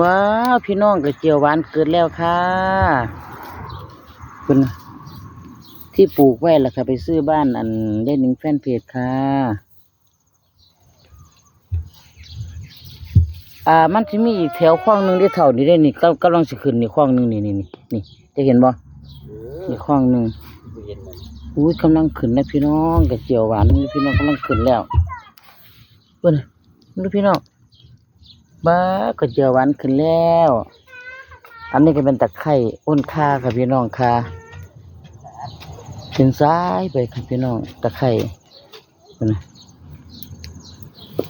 ว้าวพี่น้องกระเจียวหวานเกิดแล้วค่ะคุณที่ปลูกไว้ล่ะค่ะ ไปซื้อบ้านอันได้หนึ่งแฟนเพจค่ะ อ่ามันจะมีอีกแถวคลองหนึ่งที่เท่านี้ได้นี่ก็กำลังสิขึ้นนี่คลองหนึ่งนี่นี่นี่นี่จะเห็นบ่นี่คลองหนึ่งอุ้ยกำลังขึ้นนะพี่น้องกระเจียวหวานนี่พี่น้องกำลังขึ้นแล้วเพิ่นนี่พี่น้อง บ้าก็เจียวหวานขึ้นแล้ว อันนี้ก็เป็นตะไคร่อ้นคาค่ะพี่น้องค่ะเป็นซ้ายไปค่ะพี่น้องตะไคร่พุ่นะ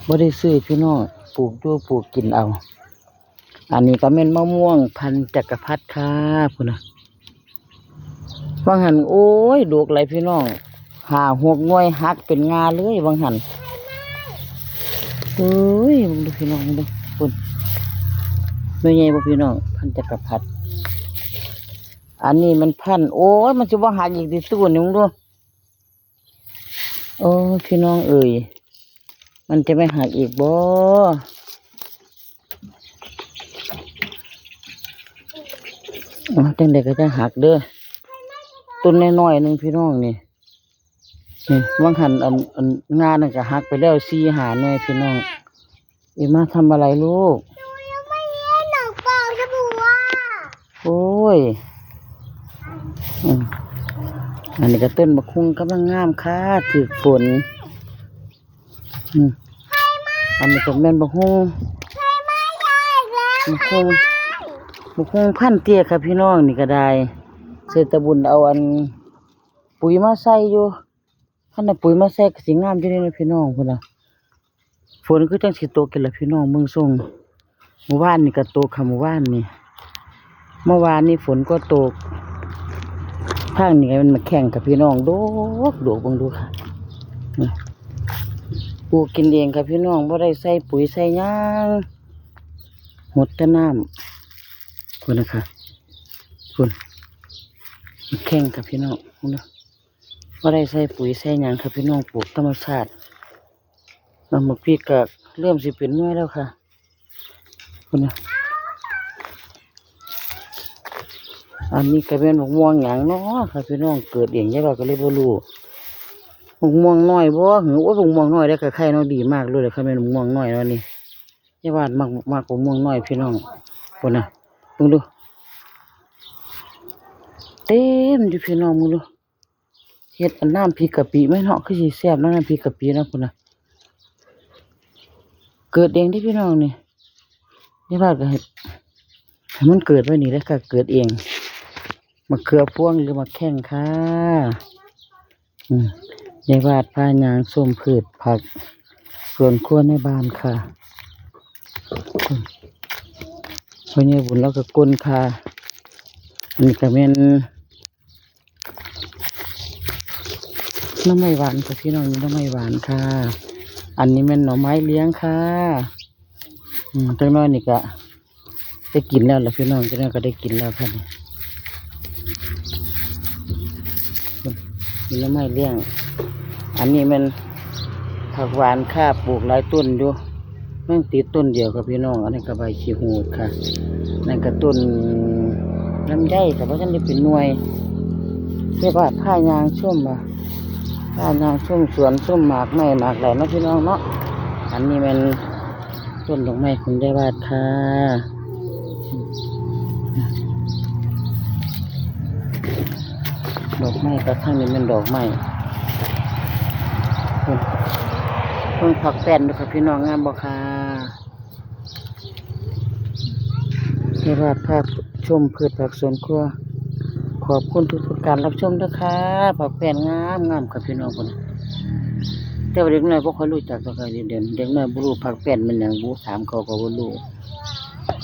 บ่ได้ซื้อพี่น้องปลูกดูปลูกกินเอา อันนี้ก็เป็นมะม่วงพันจักรพรรดิค่ะพุ่นะบางหันโอ้ยดอกไหลายพี่น้องหาหกหน่วยหักเป็นงาเลยบางหัน เอ้ยมึงดูพี่น้องมึงดูคุณไม่ใหญ่บ่พี่น้อง พันจักรพรรดิอันนี้มันพัน โอ้ยมันจะว่าหักอีกที่ตู้นี่มึงดูโอ้พี่น้องเอ่ยมันจะไม่หักอีกบ่อ๋อจังใดก็จะหักเด้อต้นน้อยๆหนึ่งพี่น้องนี่ นี่ว่างหันอันอันงานนั่นก็หักไปแล้วสี่หาหน่วยพี่น้องเอ็มมาทำอะไรลูก ยังไม่เล่นหนังเปล่าสบู่อะโอ้ยอืมอันนี้ก็ต้นมะคุงกำลังงามค่ะถือฝนอืมอันนี้ก็แม่นมะคุงใช่ไหมยายอีกแล้วมะคุงมะคุงพันเตี้ยค่ะพี่น้องนี่ก็ได้เศรษฐบุญเอาอันปุ๋ยมาใส่อยู่ ขันเอาปุ๋ยมาใส่ก็สิงามอยู่นี่นะพี่น้องคนน่ะฝนคือจังสิตกกันละพี่น้องเมืองส่งเมื่อวานนี่ก็ตค่ะเมื่อวานนี่เมื่อวานนี่ฝนก็ตกภาคนี้มันมาแข่งกับพี่น้องโดกโดกบังดูค่ะปลูกกินเองค่ะพี่น้องบ่ได้ใส่ปุ๋ยใส่หยางหดแต่น้ำคุณนะคะคุณมาแข่งกับพี่น้องคุณนะ บ่ได้ใส่ปุ๋ยใส่หยางค่ะพี่น้องปลูกธรรมชาติแล้วหมกพริกก็เริ่มสิเป็นน้อยแล้วค่ะคุณนะอันนี้ก็เป็นหมกม่วงหยังเนาะค่ะพี่น้องเกิดเองยายว่าก็เลยบ่รู้หมกม่วงน้อยบ่หือโอ้ยหมกม่วงน้อยได้ก็ไข่เนาะดีมากเลยเลยค่ะแม่นหมกม่วงน้อยแล้วนี่ยายว่ามากมากกว่าม่วงน้อยพี่น้องคนน่ะมึงดูเต็มอยู่พี่น้องมึงดู เฮ็ดอันน้ำพริกกะปิไหมเนาะคือสิแซ่บน้ำพริกกะปินะพุ่นน่ะเกิดเองที่พี่น้องนี่ยายว่าก็เฮ็ดให้มันเกิดไว้นี่แล้วก็เกิดเองมะเขือพวงหรือมะแข้งค่ะอืมยายวาดพายางส้มพืชผักสวนครัวในบ้านค่ะอืมวันนี้บุญแล้วก็ก้นค่ะอันนี้ก็เป็น น้ำไม้หวานค่ะพี่น้องนี่น้ำไม้หวานค่ะ อันนี้เป็นหน่อไม้เลี้ยงค่ะ อืมจังน้อยนี่ก็ได้กินแล้วล่ะพี่น้องจังน้อยก็ได้กินแล้วค่ะนี่มีน้ำไม้เลี้ยง อันนี้มันผักหวานค่าปลูกหลายต้นอยู่แม่งติดต้นเดียวกับพี่น้อง อันนี้ก็ใบขี้หูดค่ะนั่นก็ต้นลำไยแต่ว่าฉันได้เป็นหน่วยเรียกว่าผ้ายางชุ่มมา ผ้ายางชุ่มสวนชุ่มหมากไม้หมากไหลเนะพี่น้องเนาะอันนี้มันต้นดอกไม้คุณได้วาดค่ะดอกไม้ก็ข้างนี้มันดอกไม้เพิ่นเพิ่งผักแป้นด้วยค่ะพี่น้องงามบ่ค่ะเรียกว่าภาพชมพืชผักสวนครัว ขอบคุณทุกๆการรับชมด้วยค่ะผักแป้นงามงามครับพี่น้องคนแต่ว่าเด็กน้อยพวกเขารู้จักก็เค่ะเดี๋ยวเด็กน้อยบุรุษผักแป้นมันหยังบุถามเขาก็บุรู้